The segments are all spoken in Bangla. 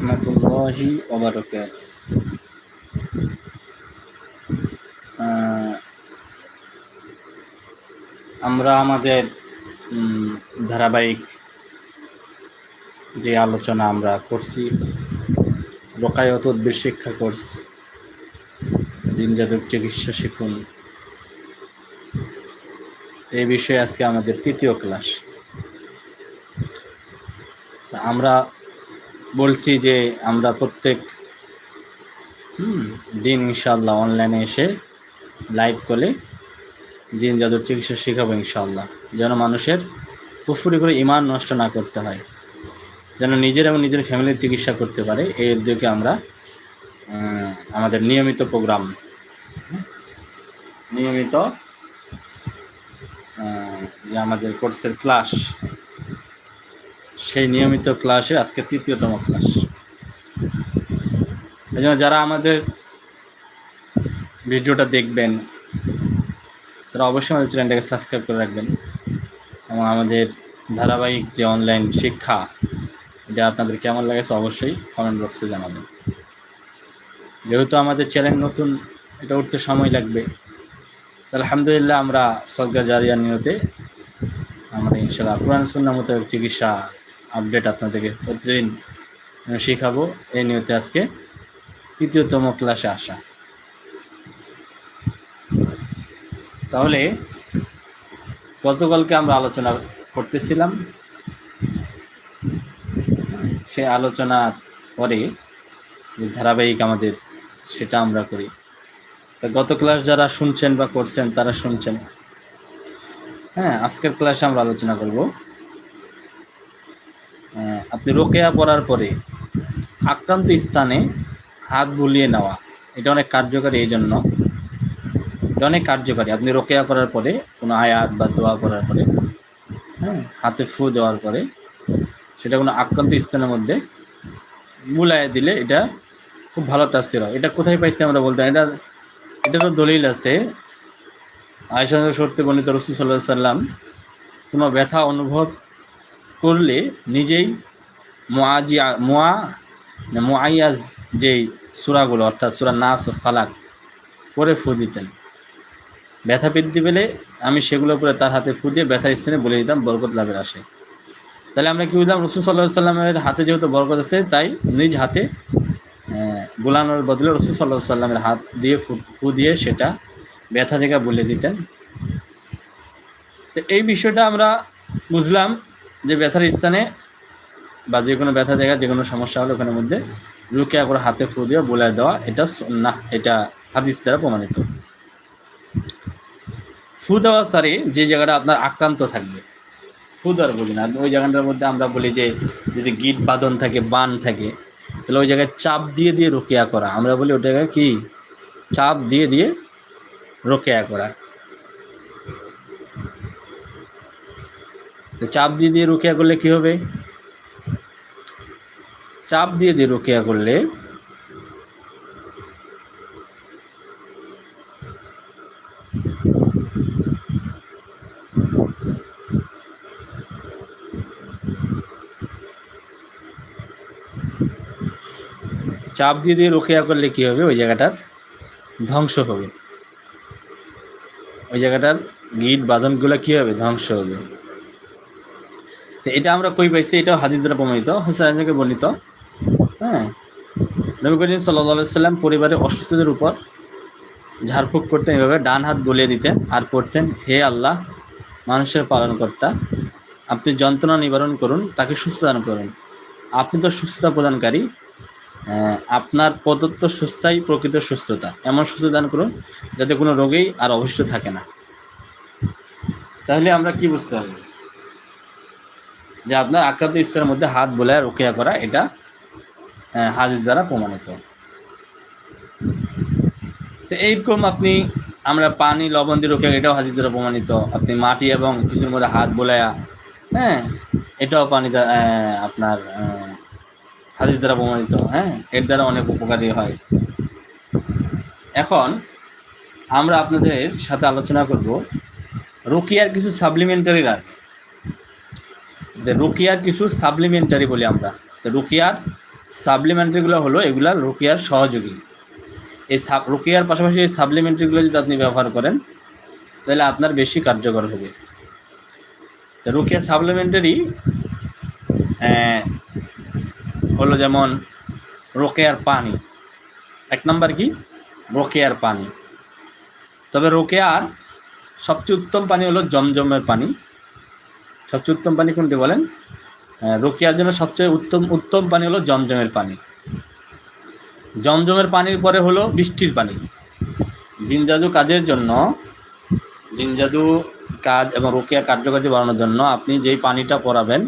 রহমতুল্লাহি ওবারকাত আমরা আমাদের ধারাবাহিক যে আলোচনা আমরা করছি, রোকায়ত উদ্ভিদ শিক্ষা কোর্স দিন যাদব চিকিৎসা শিখুন। এই বিষয়ে আজকে আমাদের তৃতীয় ক্লাস। আমরা বলছি যে আমরা প্রত্যেক দিন ইনশাল্লাহ অনলাইনে এসে লাইভ করে দিন যাদের চিকিৎসা শেখাবো ইনশাল্লাহ যেন মানুষের পুফুরি করে ইমান নষ্ট না করতে হয়। যেন নিজের এবং নিজের ফ্যামিলির চিকিৎসা করতে পারে। এই উদ্যোগে আমরা আমাদের নিয়মিত প্রোগ্রাম নিয়মিত যে আমাদের কোর্সের ক্লাস সেই নিয়মিত ক্লাসে আজকে তৃতীয়তম ক্লাস। এই জন্য যারা আমাদের ভিডিওটা দেখবেন, তারা অবশ্যই আমাদের চ্যানেলটাকে সাবস্ক্রাইব করে রাখবেন। এবং আমাদের ধারাবাহিক যে অনলাইন শিক্ষা, এটা আপনাদের কেমন লাগেছে অবশ্যই কমেন্ট বক্সে জানাবেন। যেহেতু আমাদের চ্যানেল নতুন, এটা উঠতে সময় লাগবে। তো আলহামদুলিল্লাহ আমরা সদগা জারিয়া নিয়তে আমরা ইনশাল্লাহ কোরআন সুন্না মোতাবেক চিকিৎসা আপডেট আপনাদেরকে প্রতিদিন শেখাবো। এই নিয়তে আজকে তৃতীয়তম ক্লাসে আসা। তাহলে গতকালকে আমরা আলোচনা করতেছিলাম। সে আলোচনার পরে যে ধারাবাহিক আমাদের সেটা আমরা করি। তা গত ক্লাস যারা শুনছেন বা করছেন, তারা শুনছেন। হ্যাঁ আজকের ক্লাসে আমরা আলোচনা করব। আপনি রোকেয়া পড়ার পরে আক্রান্ত স্থানে হাত বুলিয়ে নেওয়া, এটা অনেক কার্যকারী এই জন্য এটা অনেক কার্যকারী। আপনি রোকেয়া করার পরে, কোনো আয়াত বা দোয়া করার পরে হ্যাঁ হাতে ফু দেওয়ার পরে, সেটা কোনো আক্রান্ত স্থানের মধ্যে বুলায় দিলে এটা খুব ভালো তাস্তির হয়। এটা কোথায় পাইছি আমরা বলতে এটা এটারও দলিল আছে। আয়সা সত্যি বর্ণিত রসুল সাল্লাহ সাল্লাম কোনো ব্যথা অনুভব করলে নিজেই মোয়াজি মোয়া মোয়াইয়াজ যেই সুরাগুলো, অর্থাৎ সুরা নাস ফালাক, পরে ফু দিতেন। ব্যথা বৃদ্ধি পেলে আমি সেগুলো পরে তার হাতে ফু দিয়ে ব্যথার স্থানে বলে দিতাম, বরকত লাভের আসে তাহলে আমরা কি বুঝলাম? রসুল সাল্লাহ সাল্লামের হাতে যেহেতু বরকত আছে, তাই নিজ হাতে গোলানোর বদলে রসুল সাল্লাহ সাল্লামের হাত দিয়ে ফু দিয়ে সেটা ব্যথা জায়গা বলে দিতেন। তো এই বিষয়টা আমরা বুঝলাম যে ব্যথার স্থানে বা যে কোনো ব্যথা জায়গা, যে কোনো সমস্যা হলে ওখানের মধ্যে রুকিয়া করে হাতে ফু দিয়ে বলে দেওয়া, এটা না এটা হাদিস দ্বারা প্রমাণিত। ফু দেওয়া সারে যে জায়গাটা আপনার আক্রান্ত থাকবে। ফু দেওয়ার বলি না। ওই জায়গাটার মধ্যে আমরা বলি যে, যদি গিট বাঁধন থাকে, বান থাকে, তাহলে ওই জায়গায় চাপ দিয়ে দিয়ে রোকেয়া করা। আমরা বলি জায়গায় কি? চাপ দিয়ে দিয়ে রোকেয়া করা। চাপ দিয়ে দিয়ে রোকেয়া করলে কী হবে? চাপ দিয়ে দিয়ে রোকেয়া করলে চাপ দিয়ে দিয়ে রোকেয়া করলে কি হবে? ওই জায়গাটার ধ্বংস হবে। ওই জায়গাটার গিট বাঁধনগুলো কী হবে? ধ্বংস হবে। তো এটা আমরা কই পাইছি? এটাও হাদিস দ্বারা প্রমাণিত হোসেনকে বর্ণিত। নবী করিম সাল্লা সাল্লাম পরিবারের অসুস্থদের উপর ঝাড়ফুঁক করতেন, এভাবে ডান হাত বলিয়ে দিতেন আর পড়তেন, হে আল্লাহ, মানুষের পালনকর্তা, আপনি যন্ত্রণা নিবারণ করুন, তাকে সুস্থ দান করুন। আপনি তো সুস্থতা প্রদানকারী আপনার প্রদত্ত সুস্থাই প্রকৃত সুস্থতা। এমন সুস্থ দান করুন যাতে কোনো রোগেই আর অবশিষ্ট থাকে না। তাহলে আমরা কি বুঝতে পারব? যে আপনার আক্রান্ত স্তরের মধ্যে হাত বোলায় রোকেয়া করা, এটা হাদিস দ্বারা প্রমাণিত। তো এইরকম আপনি, আমরা পানি, লবণ দিয়ে রোকেয়া এটাও হাদিস দ্বারা প্রমাণিত। আপনি মাটি এবং কিছুর মধ্যে হাত বোলায়া হ্যাঁ এটাও পানি আপনার হাদিস দ্বারা প্রমাণিত হ্যাঁ এর দ্বারা অনেক উপকারী হয়। এখন, আমরা আপনাদের সাথে আলোচনা করব রুকিয়ার কিছু সাপ্লিমেন্টারি রাখবে রুকিয়ার কিছু সাপ্লিমেন্টারি বলি আমরা। তো রুকিয়ার সাপ্লিমেন্টারিগুলো হলো এগুলা রোকেয়ার সহযোগী। এই সাব রোকেয়ার পাশাপাশি এই সাপ্লিমেন্টারিগুলো যদি আপনি ব্যবহার করেন, তাহলে আপনার বেশি কার্যকর হবে। তো রোকেয়ার সাপ্লিমেন্টারি হলো যেমন রোকেয়ার পানি। এক নম্বর কি? রোকেয়ার পানি। তবে রোকেয়ার সবচেয়ে উত্তম পানি হলো জমজমের পানি। সবচেয়ে উত্তম পানি কোনটি বলেন? রোকেয়ার জন্য সবচেয়ে উত্তম উত্তম পানি হলো জমজমের পানি। জমজমের পানির পরে হলো বৃষ্টির পানি। জিনজাদু কাজের জন্য, জিনজাদু কাজ এবং রোকেয়া কার্যকারী বাড়ানোর জন্য আপনি যেই পানিটা পরাবেন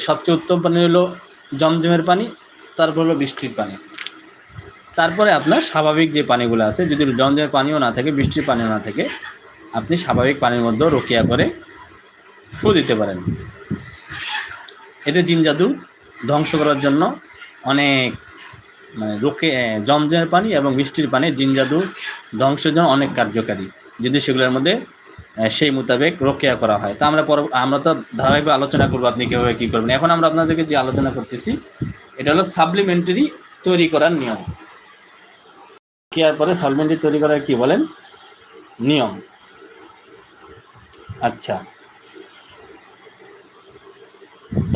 সবচেয়ে উত্তম পানি হলো জমজমের পানি, তারপর হলো বৃষ্টির পানি। তারপরে আপনার স্বাভাবিক যে পানিগুলো আছে, যদি জমজমের পানিও না থাকে, বৃষ্টির পানিও না থাকে, আপনি স্বাভাবিক পানির মধ্যেও রোকেয়া করে ফু দিতে পারেন। এতে জিন জাদু। ধ্বংস করার জন্য অনেক মানে রোকে জমজমের পানি এবং বৃষ্টির পানি জিন জাদু ধ্বংসের জন্য অনেক কার্যকারী। যদি সেগুলোর মধ্যে সেই মোতাবেক রোকেয়া করা হয়। তা আমরা পর আমরা তো ধারাবাহিকভাবে আলোচনা করব আপনি কীভাবে কী করবেন। এখন আমরা আপনাদেরকে যে আলোচনা করতেছি, এটা হলো সাপ্লিমেন্টারি তৈরি করার নিয়ম। কেয়ার পরে সাপ্লিমেন্টারি তৈরি করার কি বলেন? নিয়ম। আচ্ছা।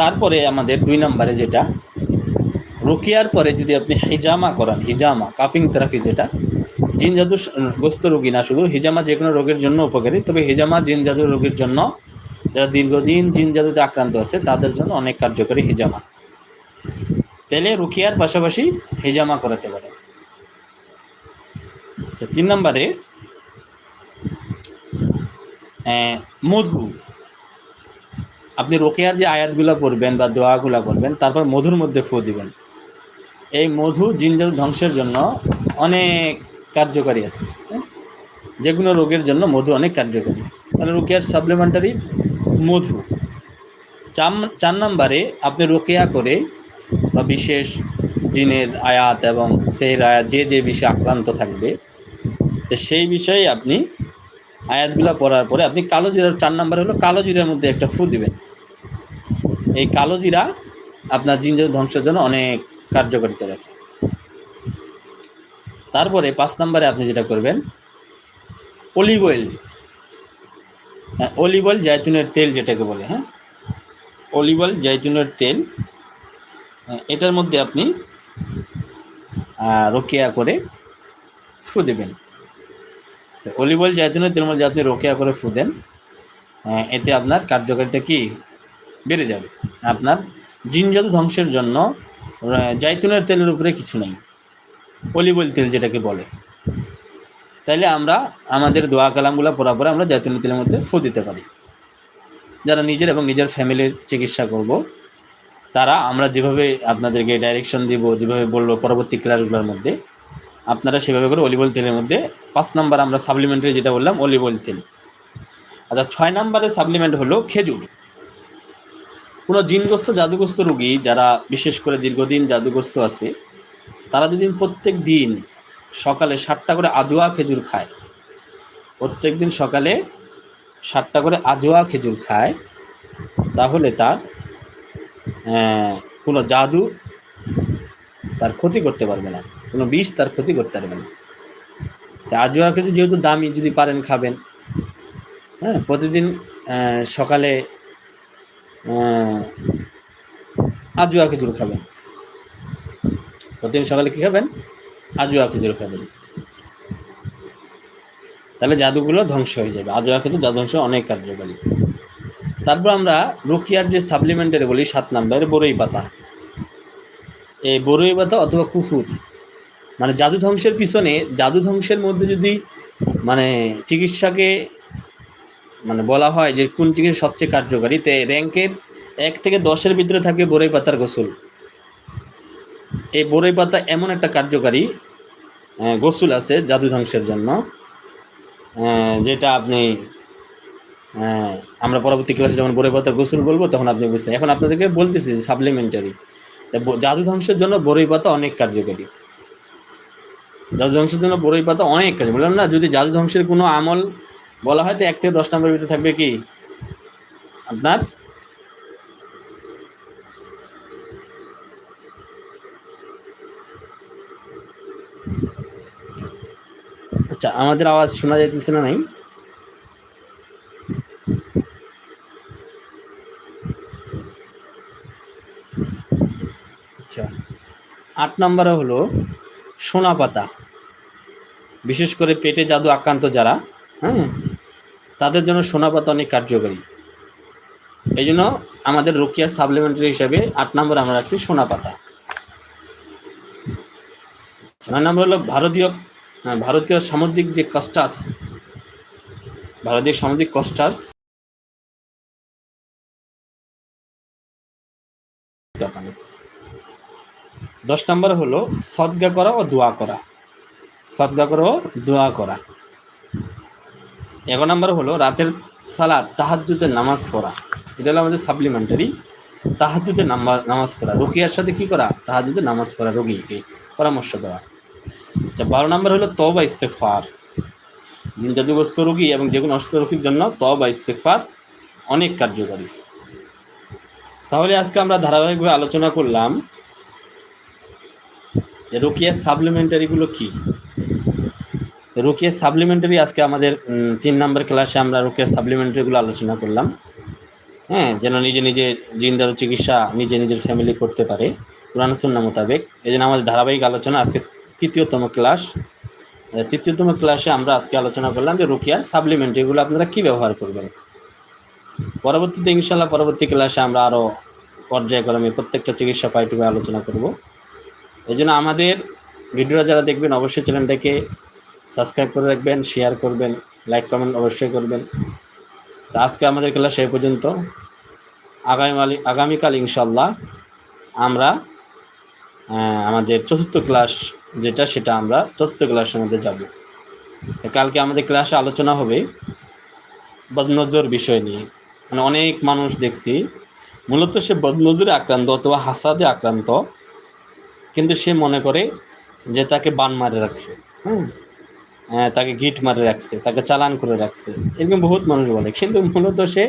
তারপরে আমাদের দুই নম্বরে যেটা, রুকিয়ার পরে যদি আপনি হিজামা করান, হিজামা, কাফিং থেরাপি যেটা জিন জাদু গ্রস্ত রোগী না শুধু, হিজামা যে কোনো রোগের জন্য উপকারী, তবে হিজামা জিন জাদু রোগীর জন্য যারা দীর্ঘদিন জিন জাদুতে আক্রান্ত আছে, তাদের জন্য অনেক কার্যকরী হিজামা। তেলে রুকিয়ার পাশাপাশি হিজামা করাতে পারে আচ্ছা তিন নম্বরে মধু। আপনি রোকেয়ার যে আয়াতগুলো পড়বেন বা দোয়াগুলো করবেন তারপর মধুর মধ্যে ফু দিবেন। এই মধু জিনজাদু ধ্বংসের জন্য অনেক কার্যকারী আছে? যে কোনো রোগের জন্য মধু অনেক কার্যকারী। তাহলে রোকেয়ার সাপ্লিমেন্টারি মধু। চার চার নম্বরে আপনি রোকেয়া করে বা বিশেষ জিনের আয়াত এবং সেই আয়াত যে যে বিষয়ে আক্রান্ত থাকবে সেই বিষয়ে আপনি আয়াতগুলো পড়ার পরে আপনি কালো জিরার চার নাম্বার হলো কালো জিরার মধ্যে একটা ফু দিবেন। এই কালো জিরা আপনার জিনজাদু ধ্বংসের জন্য অনেক কার্যকারিতা রাখে। তারপরে পাঁচ নম্বরে আপনি যেটা করবেন অলিভ অয়েল। হ্যাঁ অলিভ অয়েল জাইতুনের তেল যেটাকে বলে হ্যাঁ? অলিভ অয়েল জাইতুনের তেল হ্যাঁ, এটার মধ্যে আপনি রোকেয়া করে ফু দেবেন। তো অলিভ অয়েল জাইতুনের তেলের মধ্যে আপনি রোকেয়া করে ফু দেন আহ, এতে আপনার কার্যকারিতা কি বেড়ে যাবে। আপনার জিনজাদু ধ্বংসের জন্য জাইতুনের তেলের উপরে কিছু নেই অলিভ অয়েল তেল যেটাকে বলে। তাইলে আমরা আমাদের দোয়া কালামগুলো পড়া পরে আমরা জাইতুনের তেলের মধ্যে ফু দিতে পারি। যারা নিজের এবং নিজের ফ্যামিলির চিকিৎসা করব তারা আমরা যেভাবে আপনাদেরকে ডাইরেকশন দিব যেভাবে বলব পরবর্তী ক্লাসগুলোর মধ্যে আপনারা সেভাবে করে অলিভ অয়েল তেলের মধ্যে, পাঁচ নাম্বার আমরা সাপ্লিমেন্টারি যেটা বললাম অলিভ অয়েল তেল। আচ্ছা ছয় নাম্বারের সাপ্লিমেন্ট হলো খেজুর। কোনো জিনগ্রস্ত, জাদুগ্রস্ত রুগী যারা বিশেষ করে দীর্ঘদিন জাদুগ্রস্ত আছে, তারা যদি প্রত্যেক দিন সকালে সাতটা করে আজোয়া খেজুর খায়, প্রত্যেক দিন সকালে সাতটা করে আজোয়া খেজুর খায়, তাহলে তার কোনো জাদু তার ক্ষতি করতে পারবে না। কোনো বিষ তার ক্ষতি করতে পারবে না। আজোয়া খেজুর যেহেতু দামি যদি পারেন খাবেন হ্যাঁ প্রতিদিন সকালে আজোয়া খেজুর খাবেন। প্রতিদিন সকালে কী খাবেন? আজোয়া খেজুর খাবেন। তাহলে জাদুগুলো ধ্বংস হয়ে যাবে। আজোয়া খেজুর জাদু ধ্বংস অনেক কার্যকারী। তারপর আমরা রুকিয়ার যে সাপ্লিমেন্টারি বলি, সাত নম্বরে বরই পাতা। এই বরই পাতা অথবা কুকুর। মানে জাদু ধ্বংসের পিছনে, জাদু ধ্বংসের মধ্যে যদি মানে চিকিৎসাকে মানে বলা হয় যে কোন চিকিৎসা সবচেয়ে কার্যকারী, তে র্যাঙ্কের এক থেকে দশের ভিতরে থাকে বরই পাতার গোসল। এই বরই পাতা এমন একটা কার্যকারী গোসল আছে জাদু ধ্বংসের জন্য যেটা আপনি আমরা পরবর্তী ক্লাসে যখন বরই পাতার গোসল বলব, তখন আপনি বুঝতে এখন আপনাদেরকে বলতেছি সাপ্লিমেন্টারি জাদু ধ্বংসের জন্য বরই পাতা অনেক কার্যকরী। জাদু ধ্বংসের জন্য বরই পাতা অনেক কাজ বললাম না, যদি জাদু ধ্বংসের কোনো আমল বলা হয়, তো এক থেকে দশ নম্বরের ভিতরে থাকবে কি? আপনার? আচ্ছা আমাদের আওয়াজ শোনা যাইতেছে না নাই আচ্ছা আট নম্বরে হলো সোনা পাতা। বিশেষ করে পেটে জাদু আক্রান্ত যারা হ্যাঁ তাদের জন্য সোনা পাতা অনেক কার্যকরী। এই জন্য আমাদের রোকিয়ার সাপ্লিমেন্টারি হিসাবে আট নম্বর আমরা রাখছি সোনা পাতা। নয় নম্বর হলো ভারতীয় ভারতীয় সামুদ্রিক যে কস্টাস ভারতীয় সামুদ্রিক কস্টাস দশ নম্বর হলো সদ্গা করা ও দোয়া করা। সদ্গা করা ও দোয়া করা। এগারো নম্বর হলো রাতের সালাদ তাহাজুদের নামাজ পড়া। এটা হলো আমাদের সাপ্লিমেন্টারি তাহাজুদের নামাজ নামাজ পড়া। রোকিয়ার সাথে কী করা? তাহাজুদের নামাজ পড়া, রোগীকে পরামর্শ দেওয়া। আচ্ছা বারো নম্বর হলো তবা ইস্তেকফার জিন জাদুগ্রস্ত রোগী এবং যে কোনো অসুস্থ রোগীর জন্য তবা ইস্তেকফার অনেক কার্যকরী। তাহলে আজকে আমরা ধারাবাহিকভাবে আলোচনা করলাম রোকিয়ার সাপ্লিমেন্টারিগুলো কী? রোকিয়ার সাপ্লিমেন্টারি আজকে আমাদের তিন নম্বর ক্লাসে আমরা রোকিয়ার সাপ্লিমেন্টারিগুলো আলোচনা করলাম। হ্যাঁ যেন নিজে নিজে জিন্দার চিকিৎসা নিজে নিজের ফ্যামিলি করতে পারে, কোরআন সুন্না মোতাবেক। এই জন্য আমাদের ধারাবাহিক আলোচনা আজকে তৃতীয়তম ক্লাস তৃতীয়তম ক্লাসে আমরা আজকে আলোচনা করলাম যে রোকিয়ার সাপ্লিমেন্ট এগুলো আপনারা কী ব্যবহার করবেন। পরবর্তীতে ইনশাল্লাহ পরবর্তী ক্লাসে আমরা আরও পর্যায়ক্রমে প্রত্যেকটা চিকিৎসা পাইটুকু আলোচনা করব। এই জন্য আমাদের ভিডিওটা যারা দেখবেন, অবশ্যই চ্যানেলটাকে সাবস্ক্রাইব করে রাখবেন শেয়ার করবেন লাইক কমেন্ট অবশ্যই করবেন। তো আজকে আমাদের ক্লাস এই পর্যন্ত। আগামী আগামীকাল ইনশাল্লাহ আমরা আমাদের চতুর্থ ক্লাস যেটা, সেটা আমরা চতুর্থ ক্লাসের মধ্যে যাব। কালকে আমাদের ক্লাসে আলোচনা হবে বদনজর বিষয় নিয়ে। মানে অনেক মানুষ দেখছি, মূলত সে বদনজরে আক্রান্ত অথবা হাসাদে আক্রান্ত। কিন্তু সে মনে করে যে তাকে বান মারে রাখছে হ্যাঁ তাকে গিট মারে রাখছে, তাকে চালান করে রাখছে। এরকম বহুত মানুষ বলে, কিন্তু মূলত সে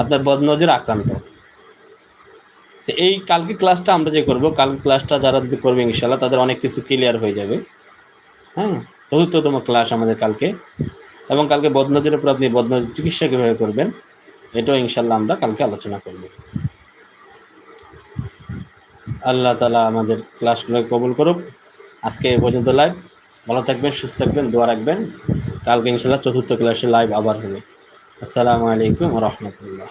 আপনার বদনজর আক্রান্ত। তো এই কালকে ক্লাসটা আমরা যে করব, কালকে ক্লাসটা যারা যদি করবে ইনশাল্লাহ তাদের অনেক কিছু ক্লিয়ার হয়ে যাবে। হ্যাঁ চতুর্থতম ক্লাস আমাদের কালকে। এবং কালকে বদনজরের উপর আপনি বদনজর চিকিৎসা কীভাবে করবেন, এটাও ইনশাল্লাহ আমরা কালকে আলোচনা করব। আল্লাহ তালা আমাদের ক্লাসগুলো কবুল করুক। আজকে এ পর্যন্ত লাইভ ভালো থাকবেন, সুস্থ থাকবেন, দোয়া রাখবেন। কালকে ইনশাল্লাহ চতুর্থ ক্লাসে লাইভ আবার হবে। আসসালামু আলাইকুম রহমতুল্লাহ।